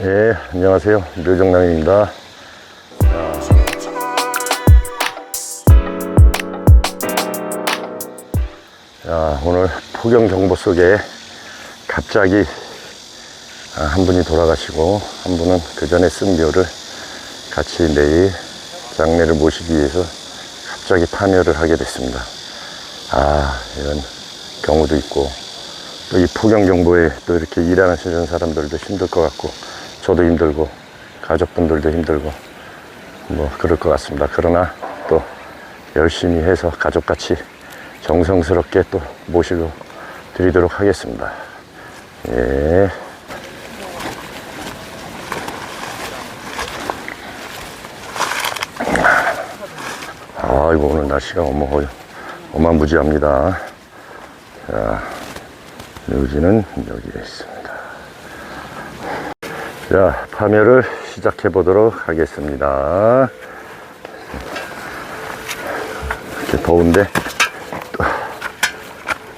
예, 안녕하세요. 묘정남입니다. 자, 오늘 폭염 경보 속에 갑자기 아, 한 분이 돌아가시고 한 분은 그 전에 쓴 묘를 같이 내일 장례를 모시기 위해서 갑자기 파묘를 하게 됐습니다. 아, 이런 경우도 있고 또 이 폭염 경보에 또 이렇게 일하시는 사람들도 힘들 것 같고 저도 힘들고 가족분들도 힘들고 뭐 그럴 것 같습니다. 그러나 또 열심히 해서 가족같이 정성스럽게 또 모시고 드리도록 하겠습니다. 예. 아이고 오늘 날씨가 어마 어마무지합니다. 자, 묘지는 여기에 있습니다. 자, 파멸을 시작해 보도록 하겠습니다. 이렇게 더운데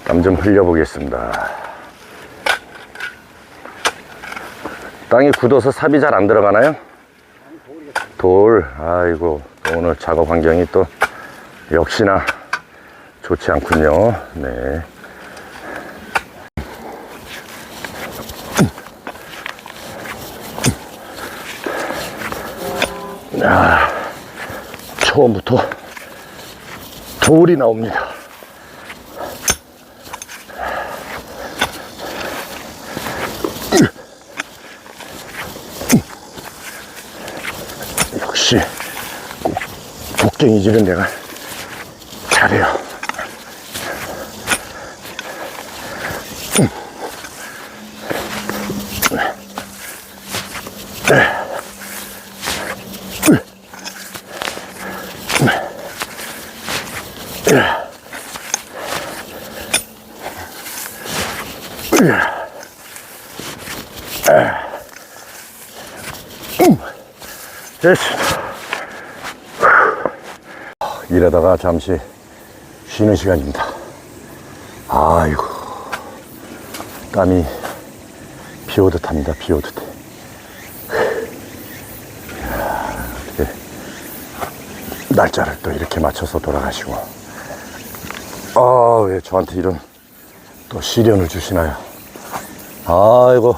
땀 좀 흘려 보겠습니다. 땅이 굳어서 삽이 잘 안 들어가나요? 돌, 아이고, 또 오늘 작업 환경이 또 역시나 좋지 않군요. 네. 처음부터 돌이 나옵니다. 역시 꼭 곡괭이질은 내가 잘해요. 됐습니다. 일하다가 잠시 쉬는 시간입니다. 아이고, 땀이 비 오듯 합니다. 비 오듯. 날짜를 또 이렇게 맞춰서 돌아가시고. 아, 왜 저한테 이런 또 시련을 주시나요? 아이고,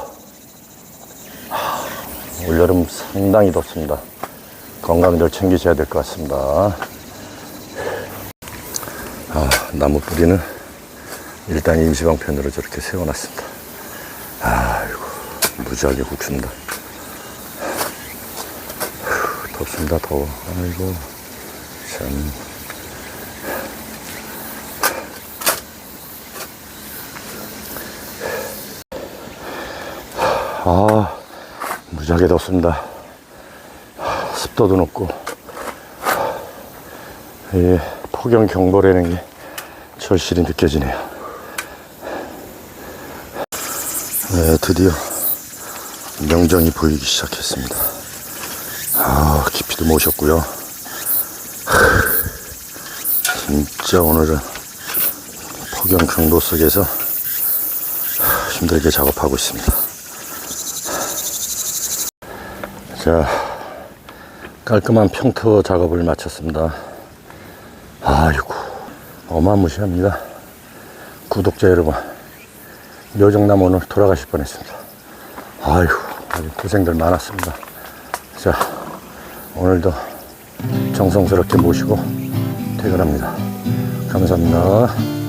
하, 올여름 상당히 덥습니다. 건강들 챙기셔야 될 것 같습니다. 아, 나무 뿌리는 일단 임시방편으로 저렇게 세워놨습니다. 아이고, 무지하게 국습니다. 후, 덥습니다, 더워. 아이고, 참. 무지하게 덥습니다. 습도도 높고, 예, 폭염 경보라는 게 절실히 느껴지네요. 네, 드디어 명정이 보이기 시작했습니다. 아, 깊이도 모셨고요. 하, 진짜 오늘은 폭염 경보 속에서 힘들게 작업하고 있습니다. 자, 깔끔한 평토 작업을 마쳤습니다. 아이고, 어마무시합니다. 구독자 여러분, 묘정남 오늘 돌아가실 뻔 했습니다. 아이고, 아주 고생들 많았습니다. 자, 오늘도 정성스럽게 모시고 퇴근합니다. 감사합니다.